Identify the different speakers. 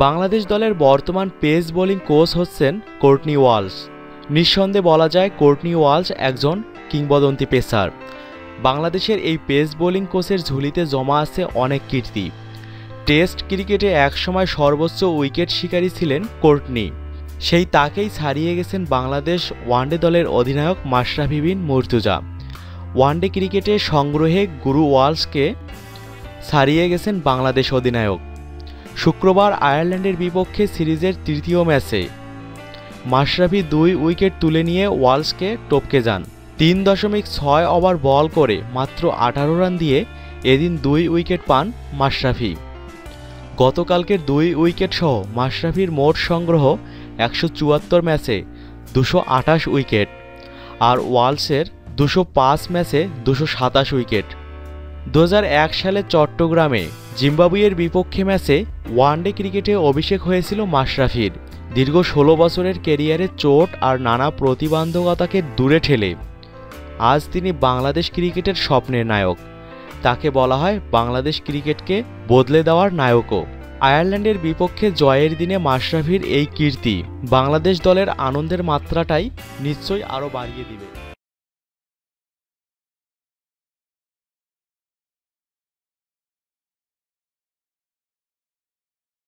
Speaker 1: বাংলাদেশ দলের বর্তমান pace bowling coach হচ্ছেন কোর্টনি ওয়ালস। নিঃসন্দেহে বলা যায় কোর্টনি ওয়ালস একজন কিংবদন্তি পেসার। বাংলাদেশের এই পেস বোলিং কোচের ঝুলিতে জমা আছে অনেক কীর্তি। টেস্ট ক্রিকেটে একসময় সর্বোচ্চ উইকেট শিকারী ছিলেন কোর্টনি। সেই তাকেই ছাড়িয়ে গেছেন বাংলাদেশ ওয়ানডে দলের অধিনায়ক মাশরাফি বিন মুর্তুজা। ওয়ানডে ক্রিকেটে সংগ্রহে গুরু ওয়ালসকে ছাড়িয়ে গেছেন বাংলাদেশ অধিনায়ক। শুক্রবার আয়ারল্যান্ডের বিপক্ষে সিরিজের তৃতীয় ম্যাচে। মাশরাফি দুই উইকেট তুলে নিয়ে ওয়ালসকে টপকে যান। তিন দশমিক ছয় ওভার বল করে মাত্র আঠারো রান দিয়ে এদিন দুই উইকেট পান মাশরাফি। গতকালকের দুই উইকেট সহ মাশরাফির মোট সংগ্রহ একশো চুয়াত্তর ম্যাচে দুশো আঠাশ উইকেট আর ওয়ালসের দুশো পাঁচ ম্যাচে দুশো সাতাশ উইকেট। দু হাজার এক সালে চট্টগ্রামে জিম্বাবুয়ের বিপক্ষে ম্যাচে ওয়ানডে ক্রিকেটে অভিষেক হয়েছিল মাশরাফির। দীর্ঘ ষোলো বছরের ক্যারিয়ারে চোট আর নানা প্রতিবন্ধকতাকে দূরে ঠেলে। আজ তিনি বাংলাদেশ ক্রিকেটের স্বপ্নের নায়ক। তাকে বলা হয় বাংলাদেশ ক্রিকেটকে বদলে দেওয়ার নায়কও। আয়ারল্যান্ডের বিপক্ষে জয়ের দিনে মাশরাফির এই কীর্তি বাংলাদেশ দলের আনন্দের মাত্রাটাই নিশ্চয়ই আরও বাড়িয়ে দিবে।